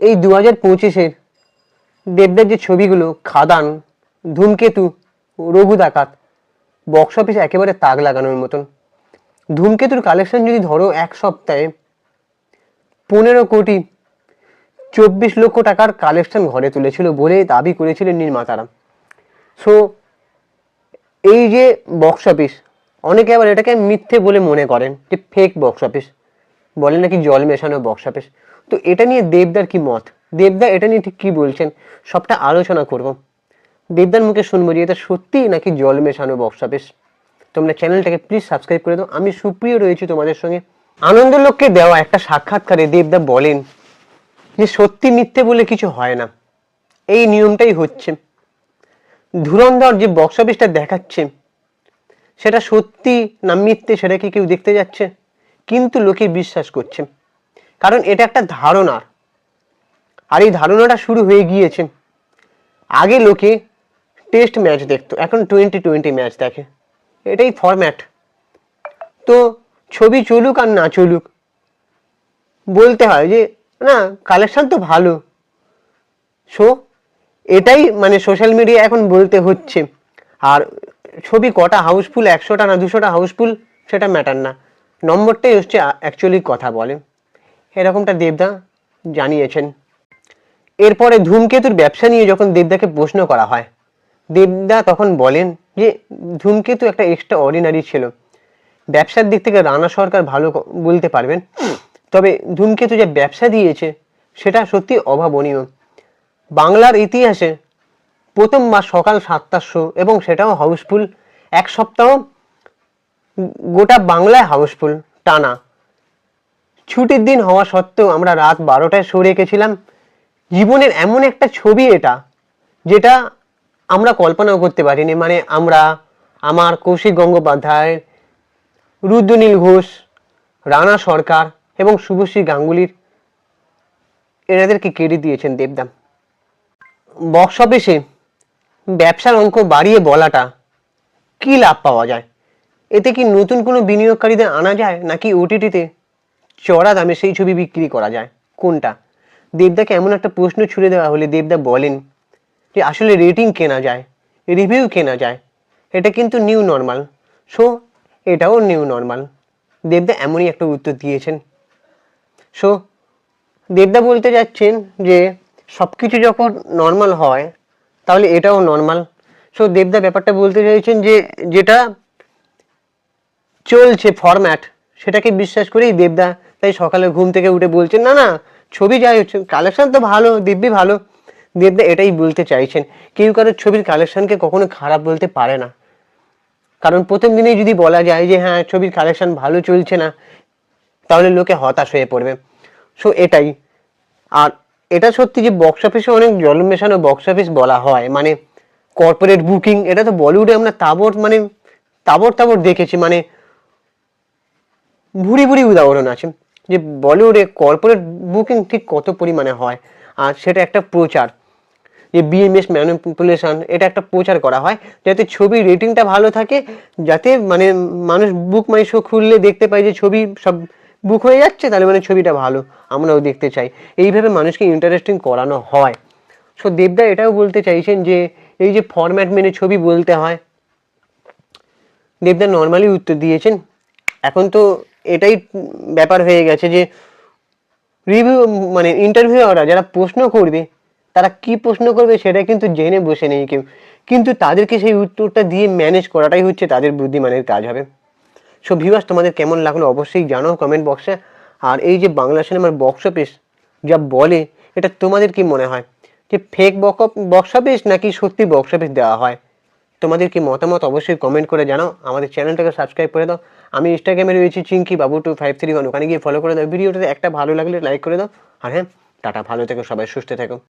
এই দু হাজার পঁচিশের দেবদার যে ছবিগুলো, খাদান, ধূমকেতু রঘু ডাকাত বক্স অফিস একেবারে তাক লাগানোর মতন। ধূমকেতুর কালেকশন যদি ধরো এক সপ্তাহে পনেরো কোটি চব্বিশ লক্ষ টাকার কালেকশন ঘরে তুলেছিল বলে দাবি করেছিলেন নির্মাতারা। সো এই যে বক্স অফিস অনেকে আবার এটাকে মিথ্যে বলে মনে করেন যে ফেক বক্স অফিস বলে নাকি জল মেশানো বক্স অফিস তো এটা নিয়ে দেবদার কি মত? দেবদা এটা নিয়ে ঠিক কি বলছেন? সবটা আলোচনা করব। দেবদার মুখে শুনব যে এটা সত্যি নাকি জল মেশানো বক্স? অফিস তোমরা চ্যানেলটাকে প্লিজ সাবস্ক্রাইব করে দাও। আমি সুপ্রিয় রয়েছি তোমাদের সঙ্গে। আনন্দলোককে দেওয়া একটা সাক্ষাৎকারে দেবদা বলেন যে সত্যি মিথ্যে বলে কিছু হয় না। এই নিয়মটাই হচ্ছে। ধুরন্ধর যে বক্স অফিসটা দেখাচ্ছে, সেটা সত্যি না মিথ্যে সেটা কি কেউ দেখতে যাচ্ছে? কিন্তু লোকে বিশ্বাস করছে। কারণ এটা একটা ধারণা। আর এই ধারণাটা শুরু হয়ে গিয়েছে। আগে লোকে টেস্ট ম্যাচ দেখতো। এখন টোয়েন্টি টোয়েন্টি ম্যাচ দেখে। এটাই ফরম্যাট তো ছবি চলুক আর না চলুক, বলতে হয় যে, না কালেকশন তো ভালো। সো এটাই মানে সোশ্যাল মিডিয়া এখন বলতে হচ্ছে। আর ছবি কটা হাউসফুল একশোটা না দুশোটা হাউসফুল সেটা ম্যাটার না। নম্বরটাই হচ্ছে অ্যাকচুয়ালি কথা বলে। এরকমটা দেবদা জানিয়েছেন। এরপরে ধূমকেতুর ব্যবসা নিয়ে যখন দেবদাকে প্রশ্ন করা হয়, দেবদা তখন বলেন যে, ধূমকেতু একটা এক্সট্রা অর্ডিনারি ছিল। ব্যবসার দিক থেকে রানা সরকার ভালো বলতে পারবেন। তবে ধূমকেতু যে ব্যবসা দিয়েছে, সেটা সত্যি অভাবনীয়। বাংলার ইতিহাসে প্রথমবার সকাল সাতটার শো এবং সেটাও হাউসফুল এক সপ্তাহ গোটা বাংলায় হাউসফুল টানা। ছুটির দিন হওয়া সত্ত্বেও আমরা রাত বারোটায় শো রেখেছিলাম জীবনের এমন একটা ছবি এটা, যেটা আমরা কল্পনাও করতে পারিনি। মানে আমরা, আমার কৌশিক গঙ্গোপাধ্যায়, রুদ্রনীল ঘোষ, রানা সরকার এবং শুভশ্রী গাঙ্গুলির, এনাদেরকে কেড়ে দিয়েছেন দেবদাম। বক্স অফিসে ব্যবসার অঙ্ক বাড়িয়ে বলাটা কি লাভ পাওয়া যায়? এতে কি নতুন কোনো বিনিয়োগকারীদের আনা যায় নাকি ওটিটিতে চড়া দামে সেই ছবি বিক্রি করা যায়। কোনটা? দেবদাকে এমন একটা প্রশ্ন ছুড়ে দেওয়া হলে দেবদা বলেন, যে আসলে রেটিং কেনা যায়? রিভিউ কেনা যায়? এটা কিন্তু নিউ নর্মাল সো এটাও নিউ নর্মাল দেবদা এমনই একটা উত্তর দিয়েছেন। সো দেবদা বলতে যাচ্ছেন যে সব কিছু যখন নর্মাল হয়, তাহলে এটাও নর্মাল সো দেবদা ব্যাপারটা বলতে চাইছেন যে, যেটা চলছে ফরম্যাট সেটাকে বিশ্বাস করেই দেবদা তাই সকালে ঘুম থেকে উঠে বলছেন, না না, ছবি যাই হচ্ছে কালেকশন তো ভালো, দিব্যি ভালো। দেবদা এটাই বলতে চাইছেন। কেউ কারোর ছবির কালেকশনকে কখনো খারাপ বলতে পারে না। কারণ প্রথম দিনেই যদি বলা যায় যে হ্যাঁ ছবির কালেকশন ভালো চলছে না, তাহলে লোকে হতাশ হয়ে পড়বে। সো এটাই। আর এটা সত্যি যে বক্স অফিসে অনেক জল মেশানো বক্স অফিস বলা হয় মানে কর্পোরেট বুকিং এটা তো বলিউডে আমরা তাবর মানে তাবর তাবর দেখেছি মানে ভুরি ভুরি উদাহরণ আছে, যে বলিউডে কর্পোরেট বুকিং ঠিক কত পরিমাণে হয়? আর সেটা একটা প্রচার, যে বিএমএস ম্যানিপুলেশন এটা একটা প্রচার করা হয়, যাতে ছবির রেটিংটা ভালো থাকে, যাতে মানে মানুষ বুক মাই শো খুললে দেখতে পায় যে ছবি সব বুক হয়ে যাচ্ছে, তাহলে মানে ছবিটা ভালো, আমরাও দেখতে চাই। এইভাবে মানুষকে ইন্টারেস্টিং করানো হয়। সো দেবদা এটাও বলতে চাইছেন যে, এই যে ফরম্যাট মেনে ছবি বলতে হয়, দেবদা নর্মালি উত্তর দিয়েছেন, এখন তো এটাই ব্যাপার হয়ে গেছে যে রিভিউ মানে ইন্টারভিউরা যারা প্রশ্ন করবে, তারা কি প্রশ্ন করবে সেটা কিন্তু জেনে বসে নেই কেউ। কিন্তু তাদেরকে সেই উত্তরটা দিয়ে ম্যানেজ করাটাই হচ্ছে তাদের বুদ্ধিমানের কাজ হবে। সো ভিউয়ার্স তোমাদের কেমন লাগল অবশ্যই জানাও কমেন্ট বক্সে আর এই যে বাংলা সিনেমার বক্স অফিস যা বলে, এটা তোমাদের কি মনে হয়? যে ফেক বক্স অফিস নাকি সত্যি বক্স অফিস দেওয়া হয়? তোমাদের কি মতামত অবশ্যই কমেন্ট করে জানাও। আমাদের চ্যানেলটাকে সাবস্ক্রাইব করে দাও। আমি ইনস্টাগ্রামে রয়েছি চিঙ্কি বাবু টু ফাইভ থ্রি ওয়ান ওখানে গিয়ে ফলো করে দাও। ভিডিওটাতে একটা ভালো লাগলে লাইক করে দাও। আর হ্যাঁ টাটা। ভালো থেকো সবাই, সুস্থ থেকো।